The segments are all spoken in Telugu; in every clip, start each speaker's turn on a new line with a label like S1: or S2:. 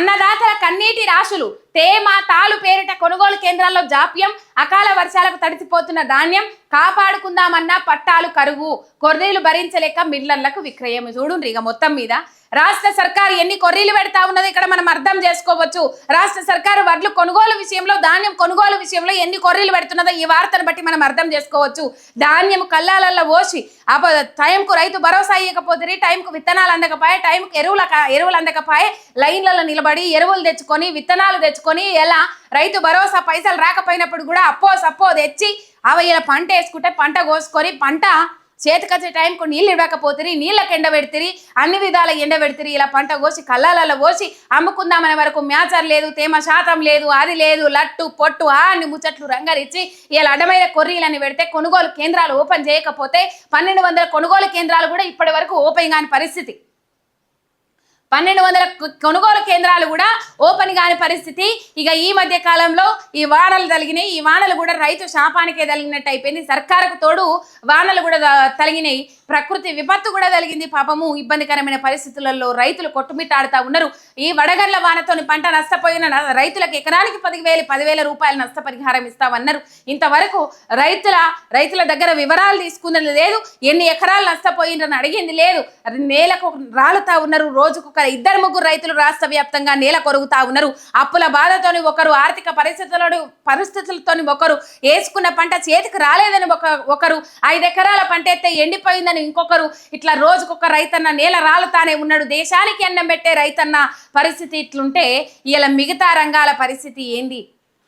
S1: అన్నదాతల కన్నీటి రాశులు తేమ తాలు పేరిట కొనుగోలు కేంద్రాల్లో జాప్యం అకాల వర్షాలకు తడిసిపోతున్న ధాన్యం కాపాడుకుందామన్న పట్టాలు కరువు కొర్రీలు భరించలేక మిల్లర్లకు విక్రయం. చూడుండ్రి ఇక మొత్తం మీద. రాష్ట్ర సర్కారు ఎన్ని కొర్రీలు పెడతా ఉన్నది ఇక్కడ మనం అర్థం చేసుకోవచ్చు. రాష్ట్ర సర్కారు వడ్లు కొనుగోలు విషయంలో ధాన్యం కొనుగోలు విషయంలో ఎన్ని కొర్రీలు పెడుతున్నదో ఈ వార్తను బట్టి మనం అర్థం చేసుకోవచ్చు. ధాన్యం కల్లాలల్లో పోసి అప టైంకు రైతు భరోసా ఇవ్వకపోతే టైంకు విత్తనాలు అందకపోయే టైంకు ఎరువుల ఎరువులు అందకపోయే లైన్లలో నిలబడి ఎరువులు తెచ్చుకొని విత్తనాలు తెచ్చుకొని ఎలా? రైతు భరోసా పైసలు రాకపోయినప్పుడు కూడా అప్పో సప్పో తెచ్చి అవి ఇలా పంట వేసుకుంటే పంట కోసుకొని పంట చేతికొచ్చే టైంకు నీళ్ళు ఇవ్వకపోతుంది నీళ్ళకి ఎండబెడితిరి అన్ని విధాల ఎండబెడితిరి ఇలా పంట కోసి కళ్ళాలలో పోసి అమ్ముకుందామనే వరకు మ్యాచర్ లేదు తేమ శాతం లేదు అది లేదు లట్టు పొట్టు ఆ అన్ని ముచ్చట్లు రంగరిచ్చి ఇలా అడ్డమైన కొర్రీలని పెడితే కొనుగోలు కేంద్రాలు ఓపెన్ చేయకపోతే పన్నెండు వందల కొనుగోలు కేంద్రాలు కూడా ఇప్పటి వరకు ఓపెన్ కాని పరిస్థితి. పన్నెండు వందల కొనుగోలు కేంద్రాలు కూడా ఓపెన్ కాని పరిస్థితి. ఇక ఈ మధ్య కాలంలో ఈ వానలు తలిగినాయి. ఈ వానలు కూడా రైతు శాపానికే తలిగినట్టు అయిపోయింది. సర్కారుకు తోడు వానలు కూడా తలిగినాయి. ప్రకృతి విపత్తు కూడా తలిగింది. పాపము ఇబ్బందికరమైన పరిస్థితులలో రైతులు కొట్టుమిట్టాడుతూ ఉన్నారు. ఈ వడగండ్ల వానతోని పంట నష్టపోయిన రైతులకు ఎకరానికి పదివేలు పదివేల రూపాయల నష్టపరిహారం ఇస్తామన్నారు. ఇంతవరకు రైతుల రైతుల దగ్గర వివరాలు తీసుకున్నది లేదు. ఎన్ని ఎకరాలు నష్టపోయిందని అడిగింది లేదు. నేలకు రాలుతా ఉన్నారు. రోజుకు ఒక ఇద్దరు ముగ్గురు రైతులు రాష్ట్ర వ్యాప్తంగా నేల కొరుగుతా ఉన్నారు. అప్పుల బాధతోని ఒకరు ఆర్థిక పరిస్థితులను పరిస్థితులతోని ఒకరు వేసుకున్న పంట చేతికి రాలేదని ఒక ఒకరు ఐదు ఎకరాల పంట ఎత్తే ఎండిపోయిందని ఇంకొకరు ఇట్లా రోజుకొక రైతన్న నేల రాలుతానే ఉన్నాడు. దేశానికి అన్నం పెట్టే రైతన్న పరిస్థితి ఇట్లుంటే ఇలా మిగతా రంగాల పరిస్థితి ఏంది?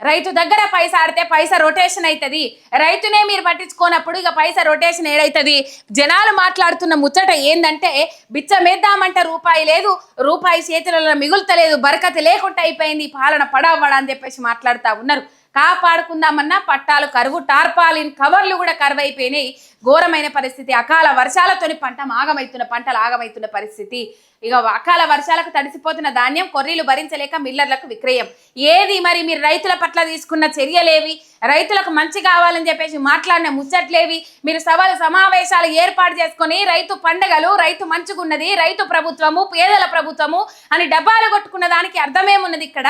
S1: రైతు దగ్గర పైసా ఆడితే పైసా రొటేషన్ అవుతుంది రైతునే మీరు పట్టించుకోనప్పుడు ఇక పైసా రొటేషన్ ఏడైతుంది. జనాలు మాట్లాడుతున్న ముచ్చట ఏందంటే బిచ్చమేద్దామంటే రూపాయి లేదు రూపాయి చేతులలో మిగులుతలేదు బరకత లేకుండా అయిపోయింది పాలన పడవడ అని చెప్పేసి మాట్లాడుతూ ఉన్నారు. కాపాడుకుందామన్నా పట్టాలు కరువు టార్పాలిన్ కవర్లు కూడా కరువు అయిపోయినాయి ఘోరమైన పరిస్థితి. అకాల వర్షాలతోని పంట ఆగమైతున్న పంటలు ఆగమైతున్న పరిస్థితి. ఇక అకాల వర్షాలకు తడిసిపోతున్న ధాన్యం కొర్రీలు భరించలేక మిల్లర్లకు విక్రయం. ఏది మరి మీరు రైతుల పట్ల తీసుకున్న చర్యలేవి? రైతులకు మంచి కావాలని చెప్పేసి మాట్లాడిన ముచ్చట్లేవి? మీరు సభలు సమావేశాలు ఏర్పాటు చేసుకొని రైతు పండగలు రైతు మంచుకున్నది రైతు ప్రభుత్వము పేదల ప్రభుత్వము అని డబ్బాలు కొట్టుకున్న దానికి అర్థమేమున్నది ఇక్కడ?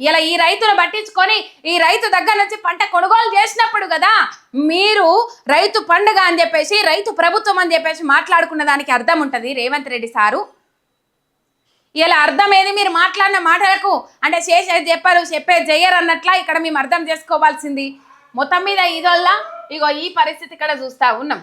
S1: ఇలా ఈ రైతును పట్టించుకొని ఈ రైతు దగ్గర నుంచి పంట కొనుగోలు చేసినప్పుడు కదా మీరు రైతు పండుగ అని చెప్పేసి రైతు ప్రభుత్వం అని చెప్పేసి మాట్లాడుకున్న దానికి అర్థం ఉంటుంది రేవంత్ రెడ్డి సారు. ఇలా అర్థం ఏది? మీరు మాట్లాడిన మాటలకు అంటే చేసేది చెప్పారు చెప్పేది చెయ్యరు అన్నట్లా ఇక్కడ మేము అర్థం చేసుకోవాల్సింది. మొత్తం మీద ఇదొల్ల ఇగో ఈ పరిస్థితి ఇక్కడ చూస్తా ఉన్నాం.